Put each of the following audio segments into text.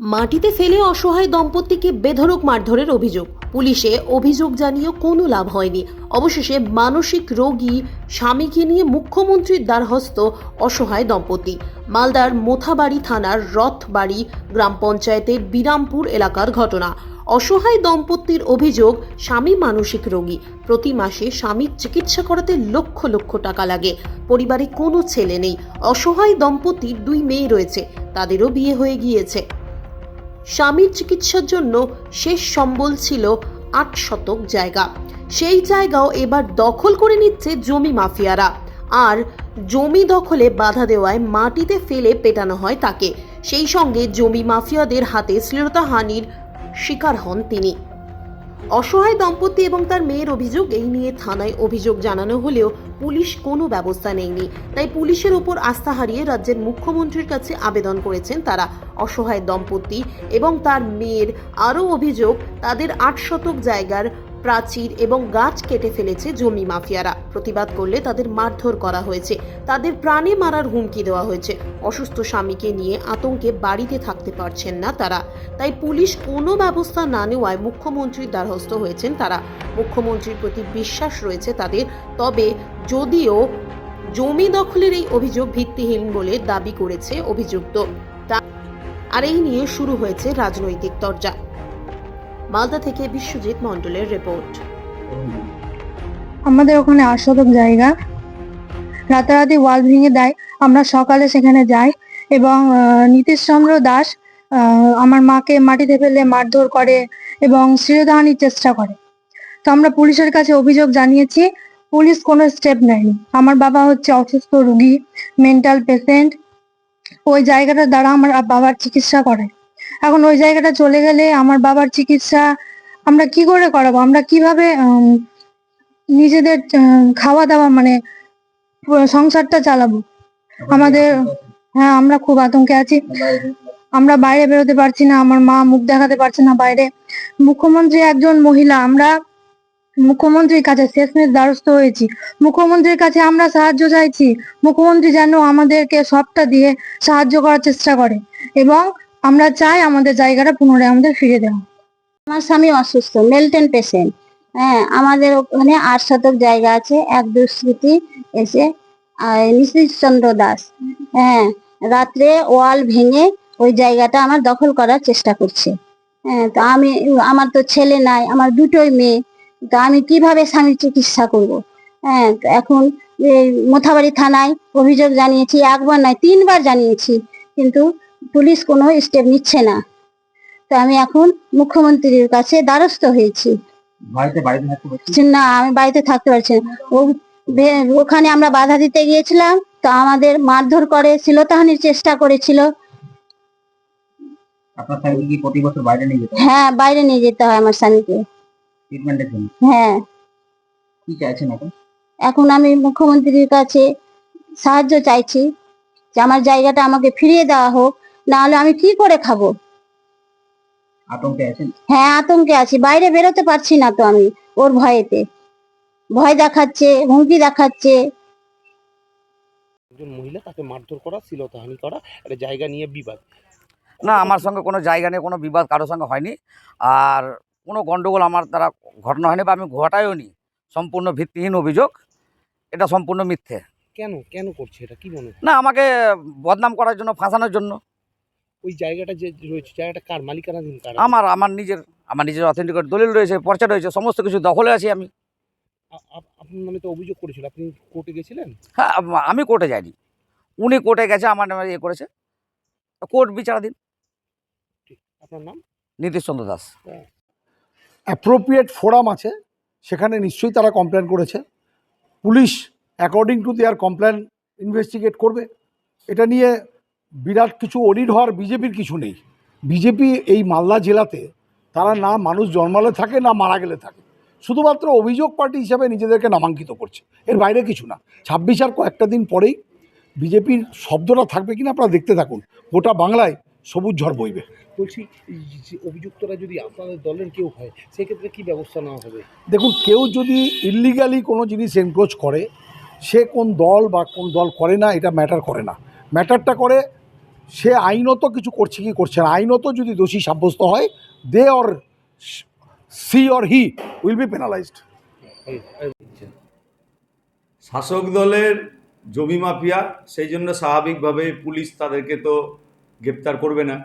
মাটিতে ফেলে অসহায় দম্পতিকে বেধড়ক মারধরের অভিযোগ। পুলিশে অভিযোগ জানিয়েও কোনো লাভ হয়নি। অবশেষে মানসিক রোগী স্বামীকে নিয়ে মুখ্যমন্ত্রীর দ্বারহস্ত অসহায় দম্পতি। মালদার মোথাবাড়ি থানার রথবাড়ি গ্রাম পঞ্চায়েতের বিরামপুর এলাকার ঘটনা। অসহায় দম্পতির অভিযোগ, স্বামী মানসিক রোগী। প্রতি মাসে স্বামীর চিকিৎসা করাতে লক্ষ লক্ষ টাকা লাগে। পরিবারে কোনো ছেলে নেই। অসহায় দম্পতির দুই মেয়ে রয়েছে। তাদেরও বিয়ে হয়ে গিয়েছে। স্বামীর চিকিৎসার জন্য শেষ সম্বল ছিল আট শতক জায়গা। সেই জায়গাও এবার দখল করে নিচ্ছে জমি মাফিয়ারা। আর জমি দখলে বাধা দেওয়ায় মাটিতে ফেলে পেটানো হয় তাকে। সেই সঙ্গে জমি মাফিয়াদের হাতে শ্লীলতাহানির শিকার হন তিনি। অসহায় দম্পতি এবং তার মেয়ের অভিযোগ, এই নিয়ে থানায় অভিযোগ জানানো হলেও পুলিশ কোনো ব্যবস্থা নেয়নি। তাই পুলিশের ওপর আস্থা হারিয়ে রাজ্যের মুখ্যমন্ত্রীর কাছে আবেদন করেছেন তারা অসহায় দম্পতি এবং তার মেয়ের আরও অভিযোগ, তাদের আট শতক জায়গার প্রাচীর এবং গাছ কেটে ফেলেছে জমি মাফিয়ারা। প্রতিবাদ করলে তাদের মারধর করা হয়েছে। তাদের প্রাণে মারার হুমকি দেওয়া হয়েছে। অসুস্থ স্বামীকে নিয়ে আতঙ্কে বাড়িতে থাকতে পারছেন না তারা। তাই পুলিশ কোনো ব্যবস্থা না নেওয়ায় মুখ্যমন্ত্রীর দ্বারস্থ হয়েছেন তারা। মুখ্যমন্ত্রীর প্রতি বিশ্বাস রয়েছে তাদের। তবে যদিও জমি দখলের এই অভিযোগ ভিত্তিহীন বলে দাবি করেছে অভিযুক্ত আর এই নিয়ে শুরু হয়েছে রাজনৈতিক তরজা। মালদা থেকে বিশ্বজিৎ মণ্ডলের রিপোর্ট। আমাদের ওখানে শতক জায়গা। রাতারাতি ওয়াল ভেঙে দেয়। আমরা সকালে সেখানে যাই এবং নীতিশ চন্দ্র দাস আমার মাকে মাটিতে ফেলে মারধর করে এবং শ্লীলতাহানির চেষ্টা করে। তো আমরা পুলিশের কাছে অভিযোগ জানিয়েছি, পুলিশ কোনো স্টেপ নেয়নি। আমার বাবা হচ্ছে অসুস্থ রুগী মেন্টাল পেশেন্ট ওই জায়গাটার দ্বারা আমার বাবার চিকিৎসা করে এখন ওই জায়গাটা চলে গেলে আমার বাবার চিকিৎসা আমরা কি করে করাবো? আমরা কীভাবে নিজেদের খাওয়া দাওয়া মানে সংসারটা চালাবো? আমাদের হ্যাঁ আমরা খুব আতঙ্কে আছি। আমরা বাইরে বেরোতে পারছি না, আমার মা মুখ দেখাতে পারছে না বাইরে। মুখ্যমন্ত্রী একজন মহিলা, আমরা মুখ্যমন্ত্রীর কাছে শেষমেশ দ্বারস্থ হয়েছি। মুখ্যমন্ত্রীর কাছে আমরা সাহায্য চাইছি। মুখ্যমন্ত্রী যেন আমাদেরকে সবটা দিয়ে সাহায্য করার চেষ্টা করে। এবং আমরা চাই আমাদের জায়গাটা পুনরায় আমাদের ফিরে দেওয়া। আমার স্বামী অসুস্থ মেলটেন পেশেন্ট। হ্যাঁ আমাদের ওখানে আট শতক জায়গা আছে এক দুষ্কৃতি এসে আহ, নীতিশ চন্দ্র দাস। হ্যাঁ রাত্রে ওয়াল ভেঙে ওই জায়গাটা আমার দখল করার চেষ্টা করছে। হ্যাঁ তো আমি আমার তো ছেলে নাই আমার দুটোই মেয়ে। তো আমি কীভাবে স্বামীর চিকিৎসা করব? হ্যাঁ তো এখন মোথাবাড়ি থানায় অভিযোগ জানিয়েছি একবার নয় তিনবার জানিয়েছি। কিন্তু পুলিশ কোনো স্টেপ নিচ্ছে না। তো আমি এখন মুখ্যমন্ত্রীর কাছে দ্বারস্থ হয়েছি। না আমি বাড়িতে থাকতে পারছি না। ও ওখানে আমরা বাধা দিতে গিয়েছিলাম তো আমাদের মারধর করে শ্লীলতাহানির চেষ্টা করেছিল। আপনার স্বামীকে কি প্রতি বছর বাইরে নিয়ে যেতে হ্যাঁ? বাইরে নিয়ে যেতে হয় আমার স্বামীকে। ট্রিটমেন্টের জন্য? হ্যাঁ। কি চাইছেন এখন? এখন আমি মুখ্যমন্ত্রীর কাছে সাহায্য চাইছি যে আমার জায়গাটা আমাকে ফিরিয়ে দেওয়া হোক। না হলে আমি কি করে খাব? আতঙ্কে আছেন? হ্যাঁ আতঙ্কে আছি। বাইরে বেরোতে পারছি না তো আমি ওর ভয়েতে। ভয় দেখাচ্ছে হুমকি দেখাচ্ছে। একজন মহিলা তাকে মারধর করা শ্লীলতাহানি করা একটা জায়গা নিয়ে বিবাদ। না আমার সঙ্গে কোনো জায়গা নেই কোনো বিবাদ কারোর সঙ্গে হয়নি। আর কোনো গন্ডগোল আমার দ্বারা ঘটনা হয়নি বা আমি ঘটাইও নি। সম্পূর্ণ ভিত্তিহীন অভিযোগ। এটা সম্পূর্ণ মিথ্যে। কেন? কেন করছে এটা? কি মনে না আমাকে বদনাম করার জন্য ফাঁসানোর জন্য। ওই জায়গাটা যে রয়েছে জায়গাটা কার? মালিকানাধীন কার? আমার আমার নিজের আমার নিজের অথেন্টিক দলিল রয়েছে পর্চা রয়েছে সমস্ত কিছু দখলে আছি আমি। আপনি নামে তো অভিযোগ করেছিল আপনি কোর্টে গেছিলেন? হ্যাঁ আমি কোর্টে যাইনি। উনি কোর্টে গেছে আমার নামে ইয়ে করেছে। কোর্ট বিচারাধীন। আপনার নাম? নীতিশ চন্দ্র দাস অ্যাপ্রোপ্রিয়েট ফোরাম আছে সেখানে নিশ্চয়ই তারা কমপ্লেন করেছে। Police according to their complain investigate করবে। এটা নিয়ে বিরাট কিছু অডিট হওয়ার বিজেপির কিছু নেই। বিজেপি এই মালদা জেলাতে তারা না মানুষ জন্মালে থাকে না মারা গেলে থাকে। শুধুমাত্র অভিযোগ পার্টি হিসাবে নিজেদেরকে নামাঙ্কিত করছে। এর বাইরে কিছু না। ছাব্বিশ আর কয়েকটা দিন পরেই বিজেপির শব্দটা থাকবে কিনা আপনারা দেখতে থাকুন। গোটা বাংলায় সবুজ ঝড় বইবে। বলছি অভিযুক্তরা যদি আপনাদের দলের কেউ হয় সেক্ষেত্রে কি ব্যবস্থা নেওয়া হবে? দেখুন কেউ যদি ইলিগালি কোনো জিনিস এনক্রোচ করে সে কোন দল বা কোন দল করে না এটা ম্যাটার করে না। ম্যাটারটা করে, সে আইনত কিছু করছে কি করছে না। আইনত যদি দোষী সাব্যস্ত হয়, they or she or he will be penalised. শাসক দলের জমি মাফিয়া, সেই জন্য স্বাভাবিকভাবে পুলিশ তাদেরকে তো গ্রেপ্তার করবে না।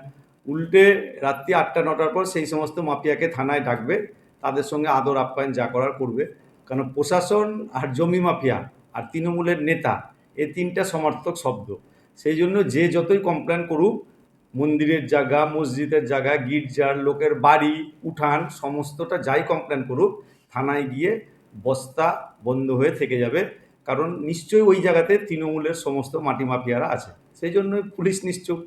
উল্টে রাত্রি আটটা, নটার পর সেই সমস্ত মাফিয়াকে থানায় ডাকবে, তাদের সঙ্গে আদর আপ্যায়ন যা করার করবে। কারণ প্রশাসন আর জমি মাফিয়া আর তৃণমূলের নেতা, এই তিনটা সমর্থক শব্দ। সেই জন্য যে যতই কমপ্লেন করুক, মন্দিরের জায়গা, মসজিদের জায়গা, গির্জার লোকের বাড়ি, উঠান, সমস্তটা যাই কমপ্লেন করুক, থানায় গিয়ে বস্তা বন্ধ হয়ে থেকে যাবে। কারণ নিশ্চয়ই ওই জায়গাতে তৃণমূলের সমস্ত মাটি মাফিয়ারা আছে। সেই জন্য পুলিশ নিশ্চুপ।